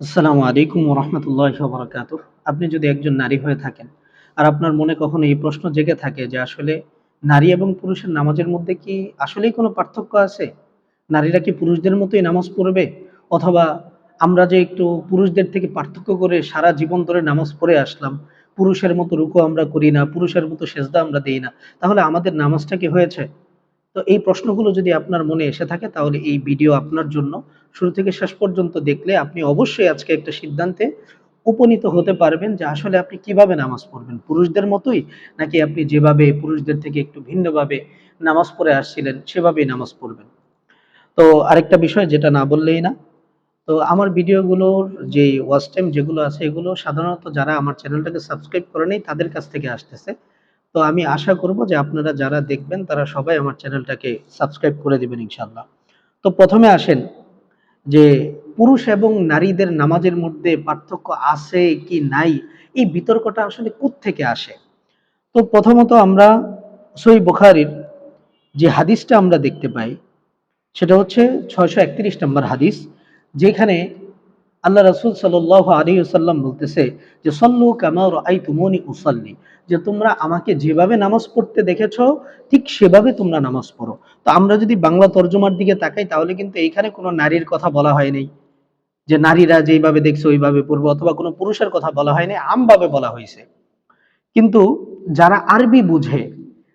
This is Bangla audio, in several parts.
আসসালামু আলাইকুম রহমতুল্লাহ বরকাত আপনি যদি একজন নারী হয়ে থাকেন, আর আপনার মনে কখনো এই প্রশ্ন জেগে থাকে যে আসলে নারী এবং পুরুষের নামাজের মধ্যে কি আসলেই কোনো পার্থক্য আছে? নারীরা কি পুরুষদের মতোই নামাজ পড়বে? অথবা আমরা যে একটু পুরুষদের থেকে পার্থক্য করে সারা জীবন ধরে নামাজ পড়ে আসলাম, পুরুষের মতো রুকু আমরা করি না, পুরুষের মতো সেজদা আমরা দিই না, তাহলে আমাদের নামাজটা কি হয়েছে? তো এই প্রশ্নগুলো যদি আপনার মনে এসে থাকে, তাহলে এই ভিডিও আপনার জন্য শুরু থেকে শেষ পর্যন্ত দেখলে আপনি অবশ্যই আজকে একটা সিদ্ধান্তে উপনীত হতে পারবেন যে আসলে আপনি কীভাবে নামাজ পড়বেন। পুরুষদের মতোই নাকি আপনি যেভাবে পুরুষদের থেকে একটু ভিন্নভাবে নামাজ পড়ে আসছিলেন, সেভাবেই নামাজ পড়বেন? তো আরেকটা বিষয় যেটা না বললেই না, তো আমার ভিডিওগুলোর যে ওয়াচ টাইম যেগুলো আছে এগুলো সাধারণত যারা আমার চ্যানেলটাকে সাবস্ক্রাইব করে নেই, তাদের কাছ থেকে আসতেছে। তো আমি আশা করব যে আপনারা যারা দেখবেন, তারা সবাই আমার চ্যানেলটাকে সাবস্ক্রাইব করে দিবেন ইনশাল্লাহ তো প্রথমে আসেন যে পুরুষ এবং নারীদের নামাজের মধ্যে পার্থক্য আছে কি নাই, এই বিতর্কটা আসলে কোথ থেকে আসে? তো প্রথমত আমরা সই বুখারির যে হাদিসটা আমরা দেখতে পাই, সেটা হচ্ছে ছয়শো একত্রিশ নম্বর হাদিস, যেখানে আল্লাহ রসুল সাল আলী সাল্লাম বলতেছে যে, সল্লু কামার আই তুমনি উসাল্লি। যে, তোমরা আমাকে যেভাবে নামাজ পড়তে দেখেছ, ঠিক সেভাবে তোমরা নামাজ পড়ো। তো আমরা যদি বাংলা তর্জমার দিকে তাকাই, তাহলে কিন্তু এইখানে কোনো নারীর কথা বলা হয়নি যে, নারীরা যেইভাবে দেখছে, ওইভাবে পড়ব, অথবা কোনো পুরুষের কথা বলা হয়নি আমভাবে বলা হয়েছে। কিন্তু যারা আরবি বুঝে,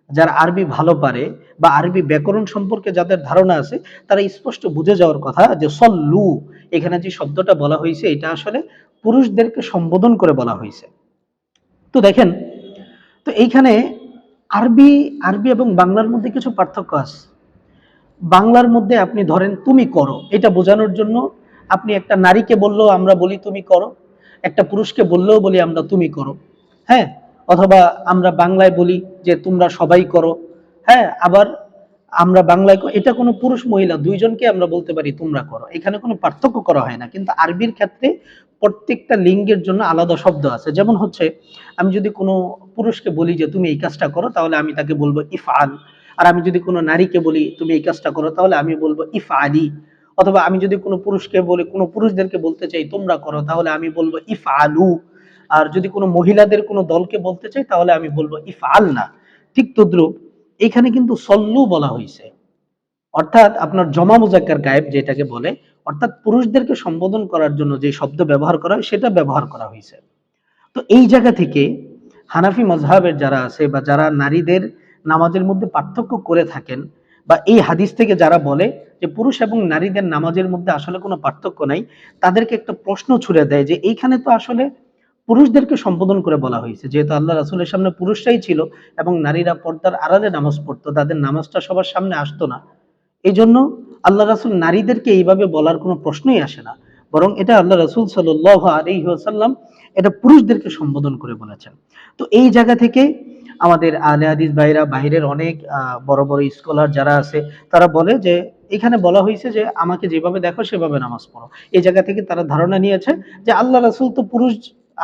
যারা আরবি ভালো পারে, বা আরবি ব্যাকরণ সম্পর্কে যাদের ধারণা আছে, তারা স্পষ্ট বুঝে যাওয়ার কথা যে, সল্লু এখানে যে শব্দটা বলা হয়েছে, এটা আসলে পুরুষদেরকে সম্বোধন করে বলা হয়েছে। তো দেখেন, তো এইখানে আরবি আরবি এবং বাংলার মধ্যে কিছু পার্থক্য আছে। বাংলার মধ্যে আপনি ধরেন, তুমি করো। এটা বোঝানোর জন্য আপনি একটা নারীকে বললেও আমরা বলি, তুমি করো। একটা পুরুষকে বললেও বলি, আমরা তুমি করো। হ্যাঁ? অথবা আমরা বাংলায় বলি যে, তোমরা সবাই করো। হ্যাঁ? আবার আমরা বাংলায় এটা কোনো পুরুষ মহিলা, দুইজনকে আমরা বলতে পারি তোমরা করো। এখানে কোনো পার্থক্য করা হয় না। কিন্তু আরবির ক্ষেত্রে প্রত্যেকটা লিঙ্গের জন্য আলাদা শব্দ আছে। যেমন হচ্ছে, আমি যদি কোনো পুরুষকে বলি যে তুমি এই কাজটা করো, তাহলে আমি তাকে বলব ইফ আল আর আমি যদি কোনো নারীকে বলি, তুমি এই কাজটা করো, তাহলে আমি বলব ইফ আলি অথবা আমি যদি কোনো পুরুষকে বলি, কোনো পুরুষদেরকে বলতে চাই, তোমরা করো, তাহলে আমি বলব ইফ আলু আর যদি কোনো মহিলাদের কোনো দলকে বলতে চাই, তাহলে আমি বলব ইফ আল না ঠিক তদ্রুপ এখানে কিন্তু সল্লু বলা হয়েছে অর্থাৎ আপনার জমা মুজাক্কার গায়েব যেটাকে বলে, অর্থাৎ পুরুষদেরকে সম্বোধন করার জন্য যে শব্দ ব্যবহার করা হয়, সেটা ব্যবহার করা হয়েছে তো এই জায়গা থেকে হানাফি মজহাবের যারা আছে বা যারা নারীদের নামাজের মধ্যে পার্থক্য করে থাকেন বা এই হাদিস থেকে যারা বলে যে পুরুষ এবং নারীদের নামাজের মধ্যে আসলে কোনো পার্থক্য নাই, তাদেরকে একটা প্রশ্ন ছুড়ে দেয় যে এইখানে তো আসলে পুরুষদেরকে সম্বোধন করে বলা হয়েছে, যেহেতু আল্লাহ রাসুলের সামনে পুরুষরাই ছিল এবং নারীরা পর্দার আড়ালে নামাজ পড়তো, তাদের নামাজটা সবার সামনে আসতো না। এই জন্য আল্লাহ রাসুল নারীদেরকে এইভাবে বলার কোনো প্রশ্নই আসে না, বরং এটা আল্লাহ রাসুল সাল আলী সাল্লাম এটা পুরুষদেরকে সম্বোধন করে বলেছেন। তো এই জায়গা থেকে আমাদের আলে আদিস বাইরা বাহিরের অনেক বড় বড় স্কলার যারা আছে, তারা বলে যে, এখানে বলা হয়েছে যে, আমাকে যেভাবে দেখো সেভাবে নামাজ পড়ো। এই জায়গা থেকে তারা ধারণা নিয়েছে যে আল্লাহ রাসুল তো পুরুষ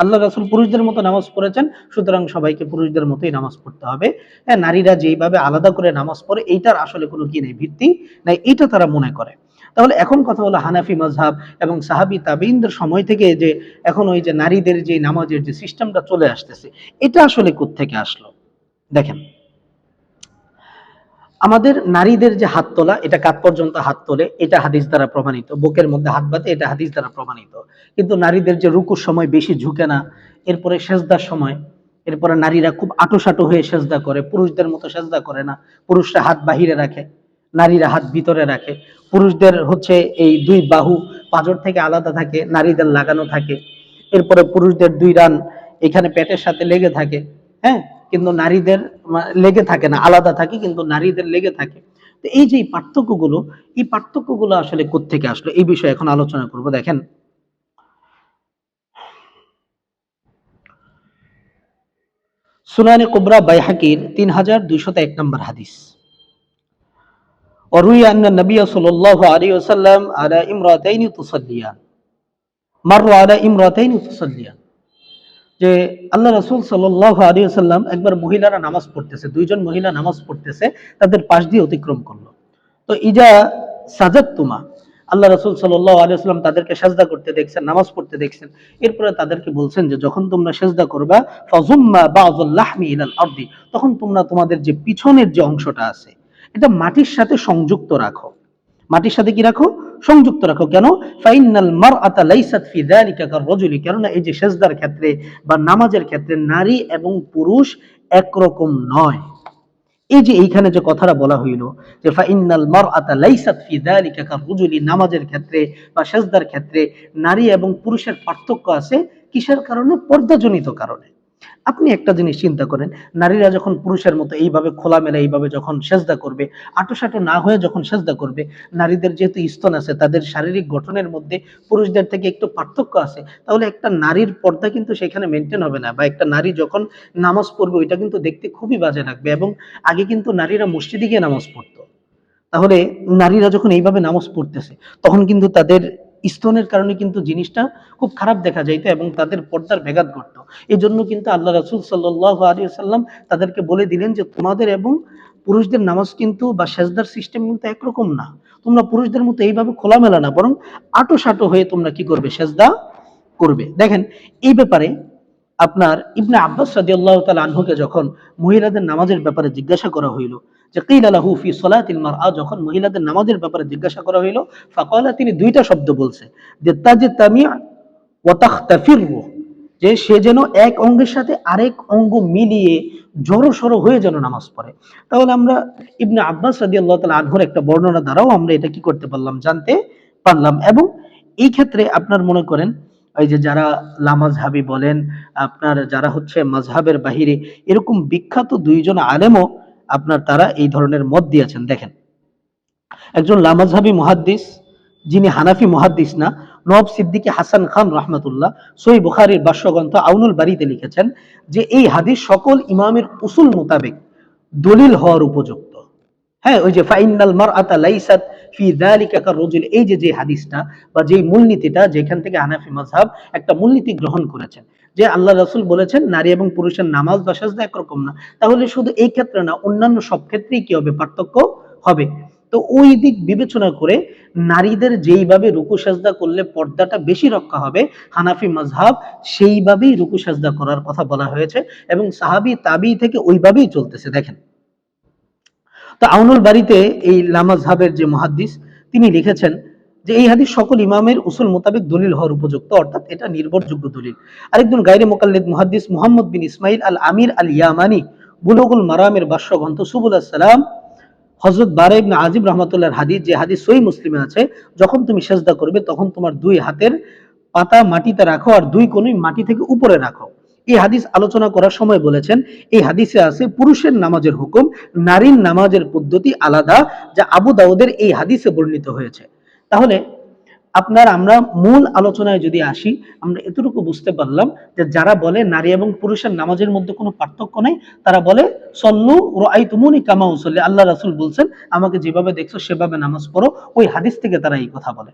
আল্লাহ রাসুল পুরুষদের মতো নামাজ পড়েছেন, সুতরাং সবাইকে পুরুষদের মতোই নামাজ পড়তে হবে। হ্যাঁ নারীরা যেইভাবে আলাদা করে নামাজ পড়ে, এইটার আসলে কোনো কি নেই, ভিত্তি নাই, এটা তারা মনে করে। তাহলে এখন কথা হলো হানাফি মজহাব এবং সাহাবি তাবিনদের সময় থেকে যে এখন ওই যে নারীদের যে নামাজের যে সিস্টেমটা চলে আসতেছে, এটা আসলে থেকে আসলো? দেখেন। আমাদের নারীদের যে হাত তোলা, এটা কাত পর্যন্ত হাত তোলে, এটা হাদিস দ্বারা প্রমাণিত। বুকের মধ্যে হাত বাঁধে, এটা হাদিস দ্বারা প্রমাণিত। কিন্তু নারীদের যে রুকুর সময় বেশি ঝুঁকে না, এরপরে সেজদার সময়, এরপরে নারীরা খুব আটোসাটো হয়ে সেজদা করে, পুরুষদের মতো সেজদা করে না, পুরুষরা হাত বাহিরে রাখে, নারীরা হাত ভিতরে রাখে। পুরুষদের হচ্ছে এই দুই বাহু, পাজর থেকে আলাদা থাকে, নারীদের লাগানো থাকে। এরপরে পুরুষদের দুই রান এখানে পেটের সাথে লেগে থাকে হ্যাঁ? কিন্তু নারীদের লেগে থাকে না আলাদা থাকে কিন্তু নারীদের লেগে থাকে তো এই যে পার্থক্যগুলো এই পার্থক্যগুলো আসলে কোথেকে আসলো এই বিষয়ে এখন আলোচনা করব দেখেন সুনানে কুবরা বাইহাকির তিন হাজার দুইশত এক নম্বর হাদিস وروي أن النبي صلى الله عليه وسلم على امرأتين تصليان مر على امرأتين تصليان যে আল্লাহ রসুল সাল্লাহ আলী সাল্লাম একবার মহিলারা নামাজ পড়তেছে, দুইজন মহিলা নামাজ পড়তেছে, তাদের পাশ দিয়ে অতিক্রম করল। তো ইজা সাজাত তুমা আল্লাহ রসুল সাল্লাহ আলিয়াল্লাম তাদেরকে সেজদা করতে দেখছেন, নামাজ পড়তে দেখছেন। এরপরে তাদেরকে বলছেন যে, যখন তোমরা সেজদা করবা ফাজুম্মা বাযুল্লাহমি ইলাল আরদি তখন তোমরা তোমাদের যে পিছনের যে অংশটা আছে, এটা মাটির সাথে সংযুক্ত রাখো। মাটির সাথে কি রাখো? সংযুক্ত রাখো। কেন? ফাইনাল মারআতা লাইসাত ফি যালিকা কাররাজুলি। কেননা এই যে সেজদার ক্ষেত্রে বা নামাজের ক্ষেত্রে নারী এবং পুরুষ একরকম নয়। এই যে এইখানে যে কথাটা বলা হইল যে ফাইনাল মারআতা লাইসাত ফি যালিকা কাররাজুলি, নামাজের ক্ষেত্রে বা সেজদার ক্ষেত্রে নারী এবং পুরুষের পার্থক্য আছে কিসের কারণে? পর্দাজনিত কারণে। আপনি একটা জিনিস চিন্তা করেন, নারীরা যখন পুরুষের মতো এইভাবে খোলামেলা, এইভাবে যখন সেজদা করবে, আটোসাটো না হয়ে যখন সেজদা করবে, নারীদের যেহেতু স্তন আছে, তাদের শারীরিক গঠনের মধ্যে পুরুষদের থেকে একটু পার্থক্য আছে, তাহলে একটা নারীর পর্দা কিন্তু সেখানে মেনটেন হবে না, বা একটা নারী যখন নামাজ পড়বে, ওইটা কিন্তু দেখতে খুবই বাজে লাগবে, এবং আগে কিন্তু নারীরা মসজিদে গিয়ে নামাজ পড়তো। তাহলে নারীরা যখন এইভাবে নামাজ পড়তেছে, তখন কিন্তু তাদের স্তনের কারণে কিন্তু জিনিসটা খুব খারাপ দেখা যাইতো এবং তাদের পর্দার ব্যাঘাত ঘটতো। এই জন্য কিন্তু আল্লাহ রাসুল সাল্লাহ আলী সাল্লাম তাদেরকে বলে দিলেন যে, তোমাদের এবং পুরুষদের নামাজ কিন্তু বা সেজদার সিস্টেম কিন্তু একরকম না। তোমরা পুরুষদের মতো এইভাবে খোলামেলা না, বরং আটো সাটো হয়ে তোমরা কি করবে? সেজদা করবে। দেখেন, এই ব্যাপারে আপনার ইবনে আব্বাস রাদিয়াল্লাহু তাআলা আনহুকে যখন মহিলাদের নামাজের ব্যাপারে জিজ্ঞাসা করা হইল যে কিলা ফি সলাতিল মারআ, যখন মহিলাদের নামাজের ব্যাপারে জিজ্ঞাসা করা হইল তিনি দুইটা শব্দ বলছে, যে যে সে যেন এক অঙ্গের সাথে আরেক অঙ্গ মিলিয়ে হয়ে যেন নামাজ পড়ে। তাহলে আমরা ইবনে আব্বাস রাদিয়াল্লাহু তাআলা আনহুর একটা বর্ণনা দ্বারাও আমরা এটা কি করতে পারলাম, জানতে পারলাম। এবং এই ক্ষেত্রে আপনার মনে করেন, ওই যে যারা লামাজহাবি বলেন, আপনার যারা হচ্ছে মাযহাবের বাহিরে, এরকম বিখ্যাত দুইজন আলেমও আপনার তারা এই ধরনের মত দিয়েছেন, দেখেন। একজন লামাজহাবি মুহাদ্দিস, যিনি হানাফি মুহাদ্দিস না নব সিদ্দিকী হাসান খান রহমতুল্লাহ সই বুখারির ভাষ্যগ্রন্থ আউনুল বাড়িতে লিখেছেন যে, এই হাদিস সকল ইমামের উসুল মোতাবেক দলিল হওয়ার উপযুক্ত। হ্যাঁ ওই যে ফাইনাল মারআতা লাইসাত ফি যালিকা কাররাজুল এই যে যে হাদিসটা বা যেই মূলনীতিটা যেখান থেকে হানাফি মাযহাব একটা মূলনীতি গ্রহণ করেছেন যে আল্লাহ রাসূল বলেছেন, নারী এবং পুরুষের নামাজ বা একরকম না। তাহলে শুধু এই ক্ষেত্রে না, অন্যান্য সব ক্ষেত্রেই কি হবে? পার্থক্য হবে। তো ওই দিক বিবেচনা করে নারীদের যেইভাবে রুকু সাজদা করলে পর্দাটা বেশি রক্ষা হবে, হানাফি মাযহাব সেইভাবেই রুকু সাজদা করার কথা বলা হয়েছে এবং সাহাবি, তাবি থেকে ওইভাবেই চলতেছে, দেখেন। তো আউনুল বাড়িতে এই লামাজহাবের যে মহাদ্দিস তিনি লিখেছেন যে এই হাদিস সকল ইমামের উসুল মোতাবেক দলিল হওয়ার উপযুক্ত, অর্থাৎ এটা নির্ভরযোগ্য দলিল। আরেকজন গায়রে মোকাল্লিদ মুহাদ্দিস মুহাম্মদ বিন ইসমাইল আল আমির আল ইয়ামানি বুলুগুল মারামের ভাষ্য গ্রন্থ সুবুল সালাম হজরত বারে আজিব রহমতুল্লাহর হাদিস, যে হাদিস সই মুসলিমে আছে, যখন তুমি সেজদা করবে, তখন তোমার দুই হাতের পাতা মাটিতে রাখো আর দুই কোণই মাটি থেকে উপরে রাখো। এই হাদিস আলোচনা করার সময় বলেছেন, এই হাদিসে আছে পুরুষের নামাজের হুকুম, নারীর নামাজের পদ্ধতি আলাদা, যা আবু দাউদের এই হাদিসে বর্ণিত হয়েছে। তাহলে আপনার আমরা মূল আলোচনায় যদি আসি, আমরা এতটুকু বুঝতে পারলাম যে যারা বলে নারী এবং পুরুষের নামাজের মধ্যে কোনো পার্থক্য নেই, তারা বলে, সল্লু রাই তুমুনি কামা উসল্লি। আল্লাহ রাসুল বলছেন, আমাকে যেভাবে দেখছ সেভাবে নামাজ পড়ো। ওই হাদিস থেকে তারা এই কথা বলে।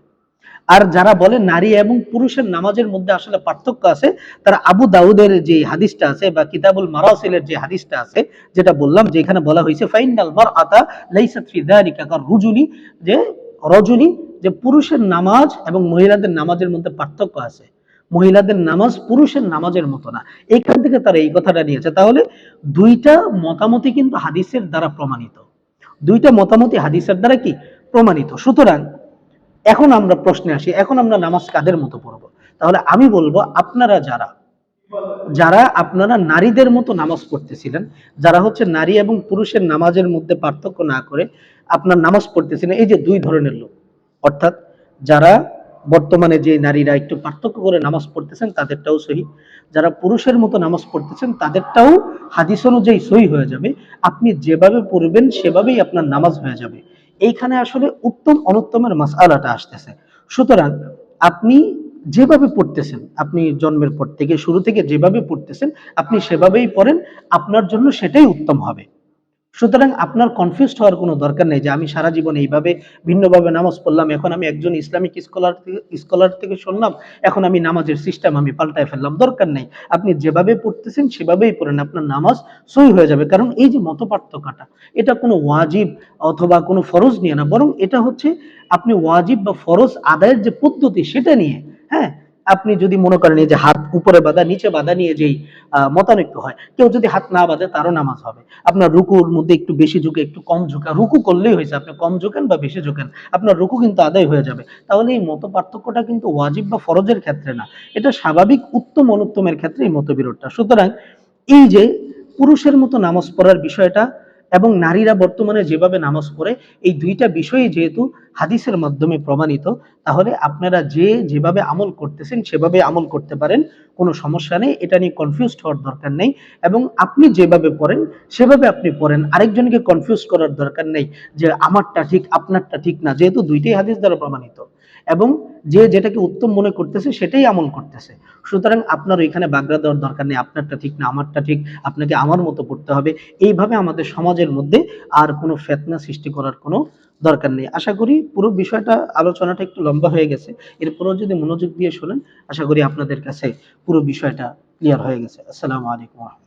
আর যারা বলে নারী এবং পুরুষের নামাজের মধ্যে আসলে পার্থক্য আছে, তারা আবু দাউদের যে হাদিসটা আছে বা কিতাবুল মারাসিলের যে হাদিসটা আছে, যেটা বললাম যে এখানে বলা হয়েছে ফাইনাল মারআতা লাইসাত ফি যালিকা কার রুজুলি। যে রজুলি যে পুরুষের নামাজ এবং মহিলাদের নামাজের মধ্যে পার্থক্য আছে। মহিলাদের নামাজ পুরুষের নামাজের মতো না। এইখান থেকে তারা এই কথাটা নিয়েছে। তাহলে দুইটা মতামতই কিন্তু হাদিসের দ্বারা প্রমাণিত। দুইটা মতামতই হাদিসের দ্বারা কি? প্রমাণিত। সুতরাং এখন আমরা প্রশ্নে আসি, এখন আমরা নামাজ কাদের মতো পড়ব? তাহলে আমি বলব আপনারা যারা যারা আপনারা নারীদের মতো নামাজ পড়তেছিলেন, যারা হচ্ছে নারী এবং পুরুষের নামাজের মধ্যে পার্থক্য না করে আপনার নামাজ পড়তেছিলেন, এই যে দুই ধরনের লোক। অর্থাৎ যারা বর্তমানে যে নারীরা একটু পার্থক্য করে নামাজ পড়তেছেন, তাদেরটাও সহি। যারা পুরুষের মতো নামাজ পড়তেছেন, তাদেরটাও হাদিস অনুযায়ী সহি হয়ে যাবে। আপনি যেভাবে পড়বেন, সেভাবেই আপনার নামাজ হয়ে যাবে। এইখানে আসলে উত্তম অনুত্তমের মাস আলাটা আসতেছে। সুতরাং আপনি যেভাবে পড়তেছেন, আপনি জন্মের পর থেকে, শুরু থেকে যেভাবে পড়তেছেন, আপনি সেভাবেই পড়েন, আপনার জন্য সেটাই উত্তম হবে। সুতরাং আপনার কনফিউজ হওয়ার কোনো দরকার নেই যে আমি সারা জীবন এইভাবে ভিন্নভাবে নামাজ পড়লাম, এখন আমি একজন ইসলামিক স্কলার স্কলার থেকে শুনলাম, এখন আমি নামাজের সিস্টেম আমি পাল্টায় ফেললাম, দরকার নেই। আপনি যেভাবে পড়তেছেন সেভাবেই পড়েন, আপনার নামাজ সই হয়ে যাবে। কারণ এই যে মত পার্থক্যটা, এটা কোনো ওয়াজিব অথবা কোনো ফরজ নিয়ে না, বরং এটা হচ্ছে আপনি ওয়াজিব বা ফরজ আদায়ের যে পদ্ধতি, সেটা নিয়ে হ্যাঁ? আপনি যদি মনে করেন যে হাত উপরে বাঁধা, নিচে বাঁধা নিয়ে যেই মতানৈক্য হয়, কেউ যদি হাত না বাঁধে তারও নামাজ হবে। আপনার রুকুর মধ্যে একটু বেশি ঝুঁকে, একটু কম ঝুঁকা রুকু করলেই হয়েছে, আপনি কম ঝুঁকেন বা বেশি ঝুঁকেন, আপনার রুকু কিন্তু আদায় হয়ে যাবে। তাহলে এই মত পার্থক্যটা কিন্তু ওয়াজিব বা ফরজের ক্ষেত্রে না, এটা স্বাভাবিক উত্তম অনুত্তমের ক্ষেত্রে এই মতবিরোধটা। সুতরাং এই যে পুরুষের মতো নামাজ পড়ার বিষয়টা এবং নারীরা বর্তমানে যেভাবে নামাজ পড়ে, এই দুইটা বিষয়ই যেহেতু হাদিসের মাধ্যমে প্রমাণিত, তাহলে আপনারা যে যেভাবে আমল করতেছেন, সেভাবে আমল করতে পারেন, কোনো সমস্যা নেই, এটা নিয়ে কনফিউজড হওয়ার দরকার নেই এবং আপনি যেভাবে পড়েন, সেভাবে আপনি পড়েন। আরেকজনকে কনফিউজ করার দরকার নেই যে আমারটা ঠিক, আপনারটা ঠিক না, যেহেতু দুইটাই হাদিস দ্বারা প্রমাণিত। এবং যে যেটাকে উত্তম মনে করতেছে, সেটাই আমল করতেছে। সুতরাং আপনার ওইখানে বাগড়া দেওয়ার দরকার নেই, আপনারটা ঠিক না, আমারটা ঠিক, আপনাকে আমার মতো পড়তে হবে। এইভাবে আমাদের সমাজের মধ্যে আর কোনো ফেতনা সৃষ্টি করার কোনো দরকার নেই। আশা করি পুরো বিষয়টা, আলোচনাটা একটু লম্বা হয়ে গেছে। এরপরও যদি মনোযোগ দিয়ে শোনেন, আশা করি আপনাদের কাছে পুরো বিষয়টা ক্লিয়ার হয়ে গেছে। আসসালামু আলাইকুম।